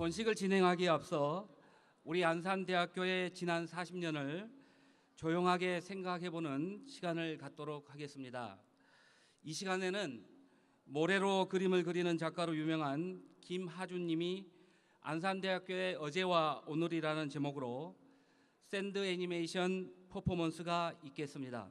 본식을 진행하기에 앞서 우리 안산대학교의 지난 40년을 조용하게 생각해보는 시간을 갖도록 하겠습니다. 이 시간에는 모래로 그림을 그리는 작가로 유명한 김하준님이 안산대학교의 어제와 오늘이라는 제목으로 샌드 애니메이션 퍼포먼스가 있겠습니다.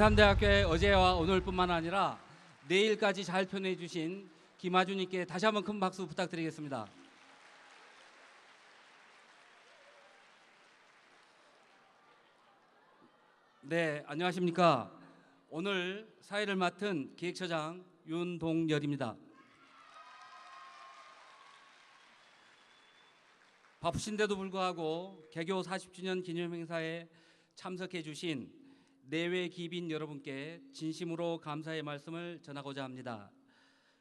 안산대학교의 어제와 오늘뿐만 아니라 내일까지 잘 표현해 주신 김아주님께 다시 한번 큰 박수 부탁드리겠습니다. 네, 안녕하십니까. 오늘 사회를 맡은 기획처장 윤동열입니다. 바쁘신데도 불구하고 개교 40주년 기념행사에 참석해 주신 내외 기빈 여러분께 진심으로 감사의 말씀을 전하고자 합니다.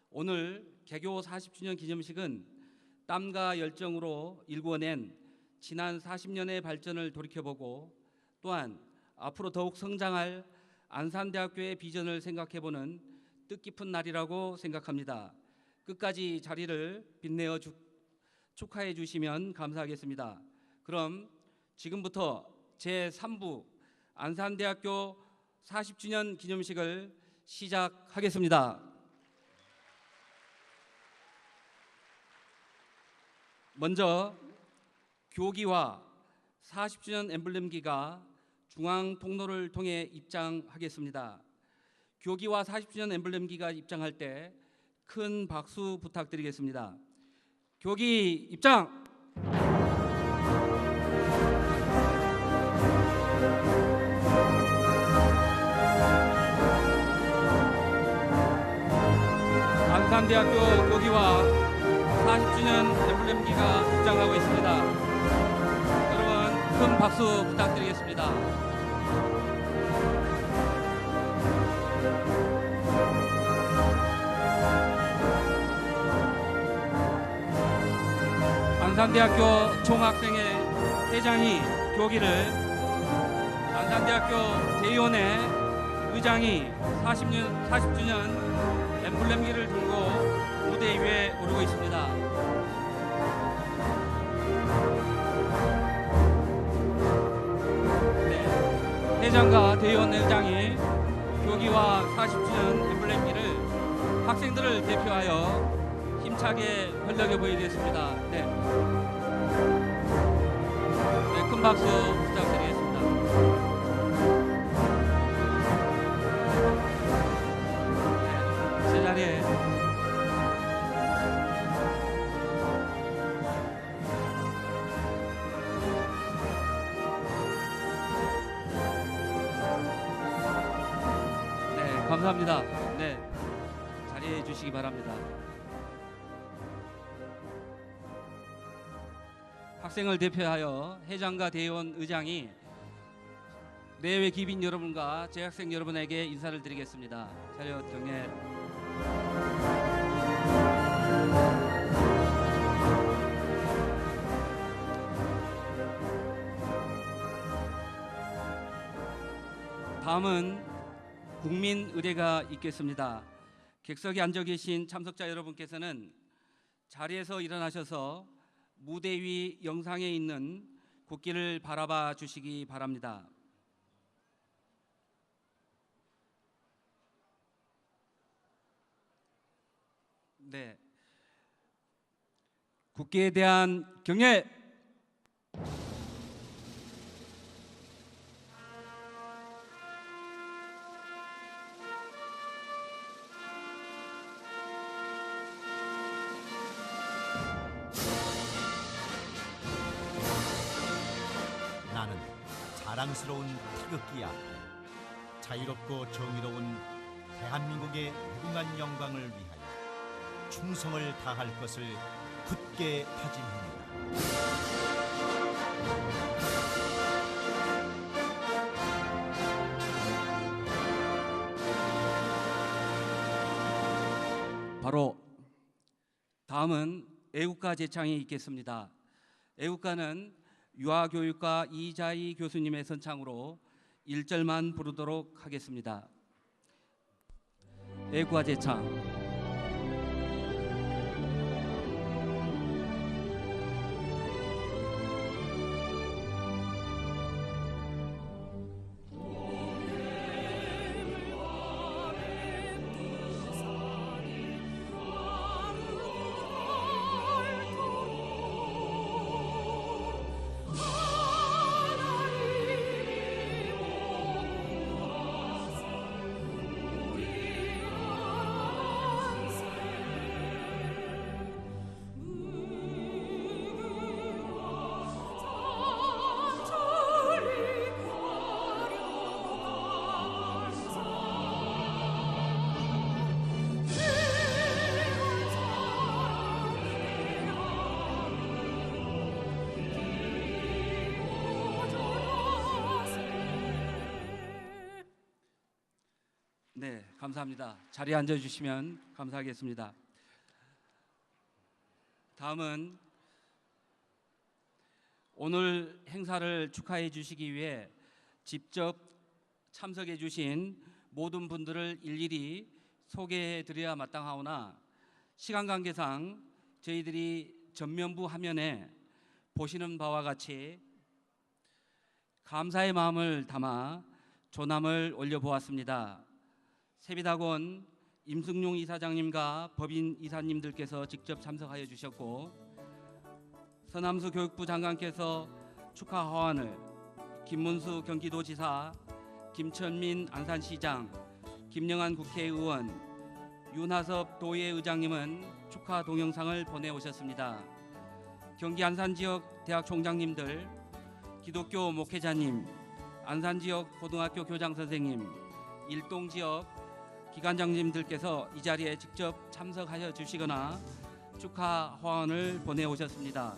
오늘 개교 40주년 기념식은 땀과 열정으로 일궈낸 지난 40년의 발전을 돌이켜보고 또한 앞으로 더욱 성장할 안산대학교의 비전을 생각해보는 뜻깊은 날이라고 생각합니다. 끝까지 자리를 빛내어 주, 축하해 주시면 감사하겠습니다. 그럼 지금부터 제 3부 안산대학교 40주년 기념식을 시작하겠습니다. 먼저 교기와 40주년 엠블렘기가 중앙 통로를 통해 입장하겠습니다. 교기와 40주년 엠블렘기가 입장할 때 큰 박수 부탁드리겠습니다. 교기 입장. 안산대학교 교기와 40주년 엠블렘기가 입장하고 있습니다. 여러분 큰 박수 부탁드리겠습니다. 안산대학교 총학생회 회장이 교기를 안산대학교 대의원의 의장이 40년, 40주년 엠블렘기를 무대 위에 오르고 있습니다. 네, 회장과 대의원 의장이 교기와 40주년 엠블렘기를 학생들을 대표하여 힘차게 활력해 보이겠습니다. 네. 네, 큰 박수 부탁드리겠습니다. 감사합니다. 네, 자리해 주시기 바랍니다. 학생을 대표하여 회장과 대의원 의장이 내외 기빈 여러분과 재학생 여러분에게 인사를 드리겠습니다. 차렷 경례. 다음은 국민 의례가 있겠습니다. 객석에 앉아 계신 참석자 여러분께서는 자리에서 일어나셔서 무대 위 영상에 있는 국기를 바라봐 주시기 바랍니다. 네. 국기에 대한 경례. 자랑스러운 태극기야. 자유롭고 정의로운 대한민국의 무궁한 영광을 위하여 충성을 다할 것을 굳게 다짐합니다. 바로 다음은 애국가 제창이 있겠습니다. 애국가는 유아교육과 이자희 교수님의 선창으로 1절만 부르도록 하겠습니다. 애국가 제창 감사합니다. 자리에 앉아 주시면 감사하겠습니다. 다음은 오늘 행사를 축하해 주시기 위해 직접 참석해 주신 모든 분들을 일일이 소개해 드려야 마땅하오나 시간 관계상 저희들이 전면부 화면에 보시는 바와 같이 감사의 마음을 담아 조남을 올려보았습니다. 세비닥원 임승용 이사장님과 법인 이사님들께서 직접 참석하여 주셨고 서남수 교육부 장관께서 축하 하원을 김문수 경기도지사 김천민 안산시장 김영환 국회의원 윤하섭 도의회의장님은 축하 동영상을 보내오셨습니다. 경기 안산 지역 대학 총장님들 기독교 목회자님 안산 지역 고등학교 교장 선생님 일동 지역 기관장님들께서 이 자리에 직접 참석하여 주시거나 축하 화원을 보내오셨습니다.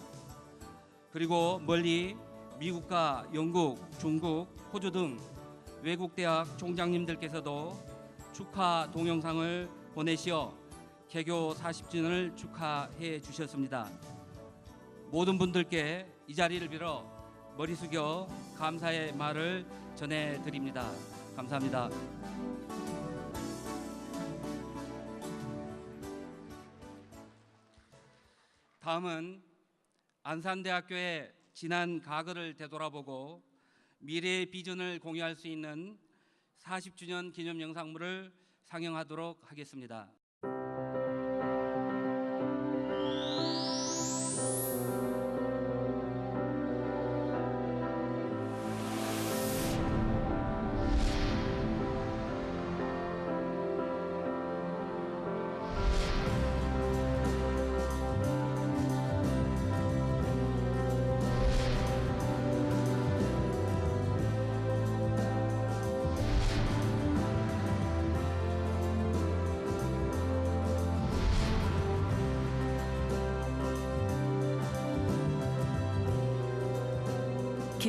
그리고 멀리 미국과 영국, 중국, 호주 등 외국 대학 총장님들께서도 축하 동영상을 보내시어 개교 40주년을 축하해 주셨습니다. 모든 분들께 이 자리를 빌어 머리 숙여 감사의 말을 전해 드립니다. 감사합니다. 다음은 안산대학교의 지난 과거를 되돌아보고 미래의 비전을 공유할 수 있는 40주년 기념 영상물을 상영하도록 하겠습니다.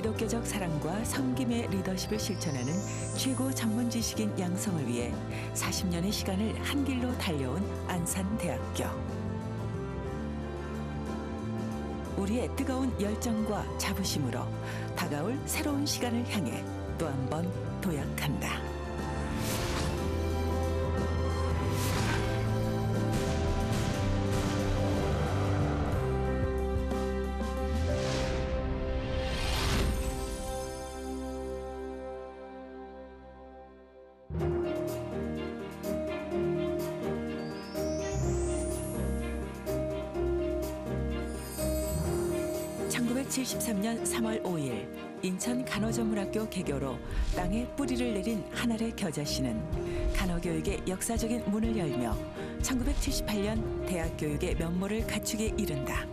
기독교적 사랑과 섬김의 리더십을 실천하는 최고 전문 지식인 양성을 위해 40년의 시간을 한 길로 달려온 안산대학교. 우리의 뜨거운 열정과 자부심으로 다가올 새로운 시간을 향해 또 한 번 도약한다. (1973년 3월 5일) 인천 간호전문학교 개교로 땅에 뿌리를 내린 한알의 겨자씨는 간호교육의 역사적인 문을 열며 1978년 대학교육의 면모를 갖추게 이른다.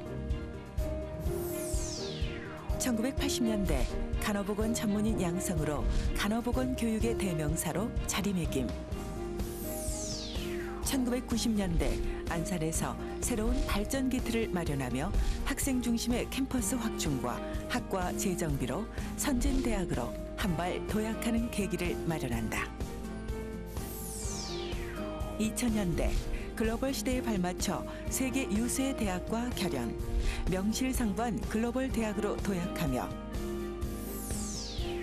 1980년대 간호보건 전문인 양성으로 간호보건 교육의 대명사로 자리매김. 1990년대 안산에서 새로운 발전 기틀을 마련하며 학생 중심의 캠퍼스 확충과 학과 재정비로 선진 대학으로 한 발 도약하는 계기를 마련한다. 2000년대 글로벌 시대에 발맞춰 세계 유수의 대학과 결연, 명실상부한 글로벌 대학으로 도약하며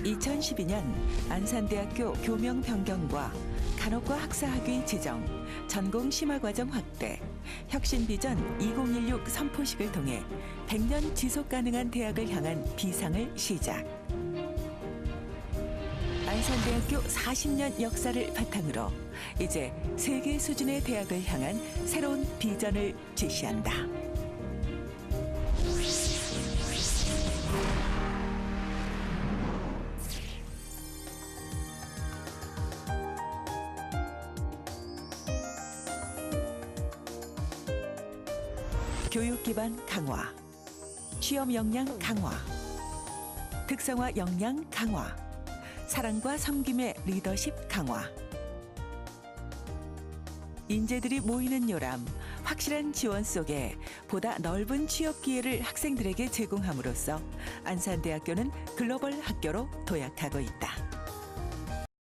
2012년 안산대학교 교명 변경과 간호과 학사학위 지정, 전공 심화과정 확대, 혁신 비전 2016 선포식을 통해 100년 지속 가능한 대학을 향한 비상을 시작. 안산대학교 40년 역사를 바탕으로 이제 세계 수준의 대학을 향한 새로운 비전을 제시한다. 교육 기반 강화, 취업 역량 강화, 특성화 역량 강화, 사랑과 섬김의 리더십 강화. 인재들이 모이는 요람, 확실한 지원 속에 보다 넓은 취업 기회를 학생들에게 제공함으로써 안산대학교는 글로벌 학교로 도약하고 있다.